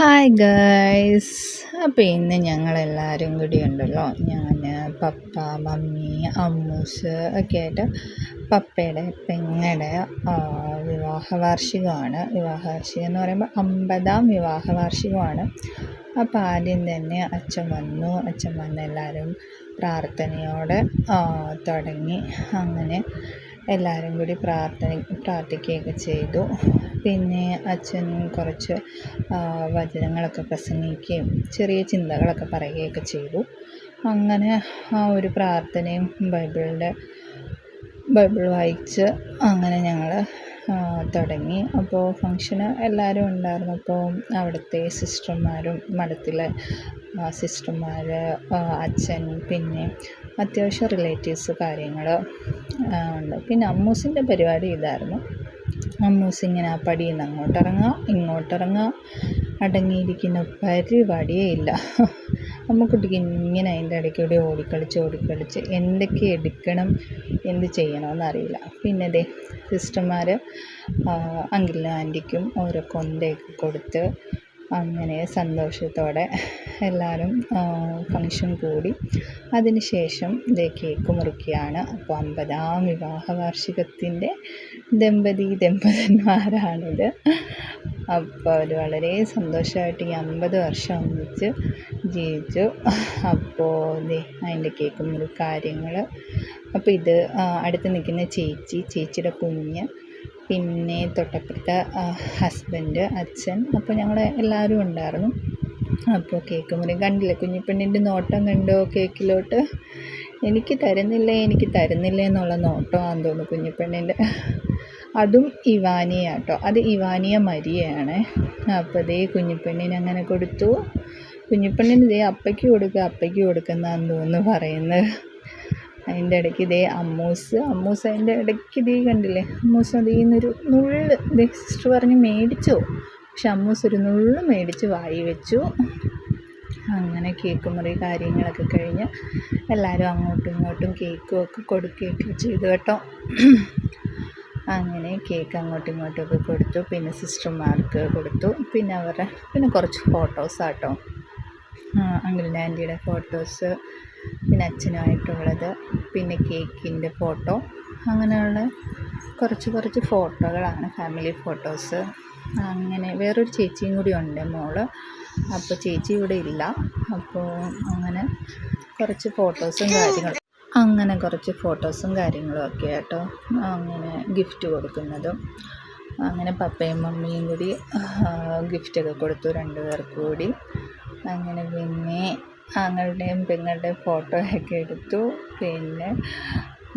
Hi guys അപ്പോൾ ഇന്ന് ഞങ്ങളെല്ലാവരും കൂടി ഉണ്ടല്ലോ ഞാൻ പപ്പ മമ്മി അമ്മൂസ് ഒക്കെ ആയിട്ട് പപ്പയുടെ പെങ്ങയുടെ വിവാഹ വാർഷികം എന്ന് പറയുമ്പോൾ അമ്പതാം വിവാഹ വാർഷികമാണ്. അപ്പോൾ ആദ്യം തന്നെ അച്ഛൻ വന്നു. അച്ഛൻ വന്ന് എല്ലാവരും പ്രാർത്ഥനയോടെ തുടങ്ങി. അങ്ങനെ എല്ലാവരും കൂടി പ്രാർത്ഥന പ്രാർത്ഥിക്കുകയൊക്കെ ചെയ്തു. പിന്നെ അച്ഛൻ കുറച്ച് വചനങ്ങളൊക്കെ പ്രസംഗിക്കുകയും ചെറിയ ചിന്തകളൊക്കെ പറയുകയൊക്കെ ചെയ്തു. അങ്ങനെ ആ ഒരു പ്രാർത്ഥനയും ബൈബിളിന്റെ ബൈബിൾ വായിച്ച് അങ്ങനെ ഞങ്ങൾ തുടങ്ങി. അപ്പോൾ ഫങ്ഷന് എല്ലാവരും ഉണ്ടായിരുന്നു. അപ്പോൾ അവിടുത്തെ സിസ്റ്റർമാരും മഠത്തിലെ സിസ്റ്റർമാർ അച്ഛൻ പിന്നെ അത്യാവശ്യം റിലേറ്റീവ്സ് കാര്യങ്ങൾ ഉണ്ട്. പിന്നെ അമ്മൂസിന്റെ പരിപാടി ഇതായിരുന്നു. അമ്മൂസ് ഇങ്ങനെ ആ പടിയിൽ നിന്ന് അങ്ങോട്ടിറങ്ങുക ഇങ്ങോട്ടിറങ്ങുക അടങ്ങിയിരിക്കുന്ന പരിപാടിയേ ഇല്ല. അമ്മക്കുട്ടിക്ക് ഇങ്ങനെ അതിന്റെ ഇടയ്ക്കൂടെ ഓടിക്കളിച്ച് ഓടിക്കളിച്ച് എന്തൊക്കെ എടുക്കണം എന്ത് ചെയ്യണമെന്നറിയില്ല പിന്നെ ദേ സിസ്റ്റർമാർ അങ്കിളിനും ആന്റിക്കും ഓരോ കൊന്തയൊക്കെ കൊടുത്ത് അങ്ങനെ സന്തോഷത്തോടെ എല്ലാവരും ഫങ്ഷൻ കൂടി. അതിന് ശേഷം ദേ കേക്ക് മുറിക്കുകയാണ്. അപ്പോൾ അമ്പതാം വിവാഹ വാർഷികത്തിന്റെ ദമ്പതി ദമ്പതിന്മാരാണിത് അപ്പോൾ അവർ വളരെ സന്തോഷമായിട്ട് ഈ അമ്പത് വർഷം ഒന്നിച്ച് ജീവിച്ചു. അപ്പോൾ അതിന്റെ കേക്ക് മുറി കാര്യങ്ങൾ അപ്പോൾ ഇത് അടുത്ത് നിൽക്കുന്ന ചേച്ചി ചേച്ചിയുടെ കുഞ്ഞ് പിന്നെ തൊട്ടപ്പുറത്തെ ഹസ്ബൻഡ് അച്ഛൻ. അപ്പോൾ ഞങ്ങൾ എല്ലാവരും ഉണ്ടായിരുന്നു. അപ്പോൾ കേക്ക് മുറി കണ്ടില്ലേ? കുഞ്ഞിപ്പെണ്ണിന്റെ നോട്ടം കണ്ടോ കേക്കിലോട്ട്? എനിക്ക് തരുന്നില്ലേ എനിക്ക് തരുന്നില്ലേ എന്നുള്ള നോട്ടമാണെന്ന് തോന്നുന്നു കുഞ്ഞിപ്പെണ്ണിന്റെ അതും ഇവാനിയ കേട്ടോ അത് ഇവാനിയ മരിയയാണ്. അപ്പോൾ ദേ കുഞ്ഞിപ്പെണ്ണിന് അങ്ങനെ കൊടുത്തു. കുഞ്ഞിപ്പെണ്ണിന് ദേ അപ്പയ്ക്ക് കൊടുക്കുക അപ്പയ്ക്ക് കൊടുക്കുന്നതാന്ന് തോന്നുന്നു പറയുന്നത് അതിന്റെ ഇടയ്ക്ക് ഇതേ അമ്മൂസ് അമ്മൂസ് അതിന്റെ ഇടയ്ക്ക് ഇതേ കണ്ടില്ലേ? അമ്മൂസ് അതിൽ നിന്നൊരു നുള്ള് ഇതേ സിസ്റ്റർ പറഞ്ഞ് മേടിച്ചോ. പക്ഷെ അമ്മൂസ് ഒരു നുള്ളു മേടിച്ച് വായി വെച്ചു. അങ്ങനെ കേക്ക് മുറി കാര്യങ്ങളൊക്കെ കഴിഞ്ഞ് എല്ലാവരും അങ്ങോട്ടും ഇങ്ങോട്ടും കേക്കും ഒക്കെ കൊടുക്കുകയൊക്കെ ചെയ്തു കേട്ടോ. അങ്ങനെ കേക്ക് അങ്ങോട്ടും ഇങ്ങോട്ടും ഒക്കെ കൊടുത്തു. പിന്നെ സിസ്റ്റർമാർക്ക് കൊടുത്തു. പിന്നെ അവരുടെ പിന്നെ കുറച്ച് ഫോട്ടോസ് ആട്ടോ. അങ്കിളിന്റെ ആന്റിയുടെ ഫോട്ടോസ് പിന്നെ അച്ഛനുമായിട്ടുള്ളത് പിന്നെ കേക്കിന്റെ ഫോട്ടോ അങ്ങനെയുള്ള കുറച്ച് കുറച്ച് ഫോട്ടോകളാണ് ഫാമിലി ഫോട്ടോസ്. അങ്ങനെ വേറൊരു ചേച്ചിയും കൂടി ഉണ്ട് മോൾ. അപ്പോൾ ചേച്ചി ഇവിടെ ഇല്ല. അപ്പോൾ അങ്ങനെ കുറച്ച് ഫോട്ടോസും കാര്യങ്ങളും അങ്ങനെ കുറച്ച് ഫോട്ടോസും കാര്യങ്ങളും ഒക്കെ കേട്ടോ അങ്ങനെ ഗിഫ്റ്റ് കൊടുക്കുന്നതും. അങ്ങനെ പപ്പയും മമ്മിയും കൂടി ഗിഫ്റ്റൊക്കെ കൊടുത്തു രണ്ട് പേർക്ക് കൂടി. അങ്ങനെ പിന്നെ ആങ്ങളുടെയും പെങ്ങളുടെയും ഫോട്ടോ ഒക്കെ എടുത്തു. പിന്നെ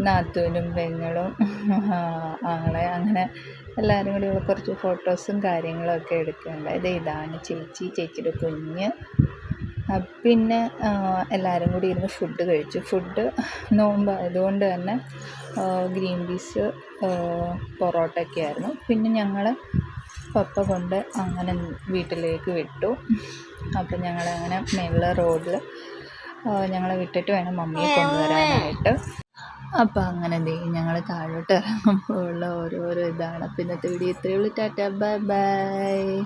നാത്തൂനും പെങ്ങളും ആളെ അങ്ങനെ എല്ലാവരും കൂടി കുറച്ച് ഫോട്ടോസും കാര്യങ്ങളും ഒക്കെ എടുക്കുകയുണ്ടായി ഇതാണ് ചേച്ചി ചേച്ചിയുടെ കുഞ്ഞ്. പിന്നെ എല്ലാവരും കൂടി ഇരുന്ന് ഫുഡ് കഴിച്ചു. ഫുഡ് നോമ്പ് ആയതുകൊണ്ട് തന്നെ ഗ്രീൻ പീസ് പൊറോട്ടയൊക്കെ ആയിരുന്നു. പിന്നെ ഞങ്ങൾ പപ്പ കൊണ്ട് അങ്ങനെ വീട്ടിലേക്ക് വിട്ടു. അപ്പം ഞങ്ങളങ്ങനെ മേളിലെ റോഡിൽ ഞങ്ങളെ വിട്ടിട്ട് വേണം മമ്മിയെ കൊണ്ടുവരാനായിട്ട്. അപ്പം അങ്ങനെ ദേ ഞങ്ങൾ താഴോട്ട് ഇറങ്ങുമ്പോൾ ഉള്ള ഓരോരോ ഇതാണ്. അപ്പം ഇന്നത്തെ വീഡിയോ ഇത്രയേ ഉള്ളൂ. ടാറ്റ. Bye bye.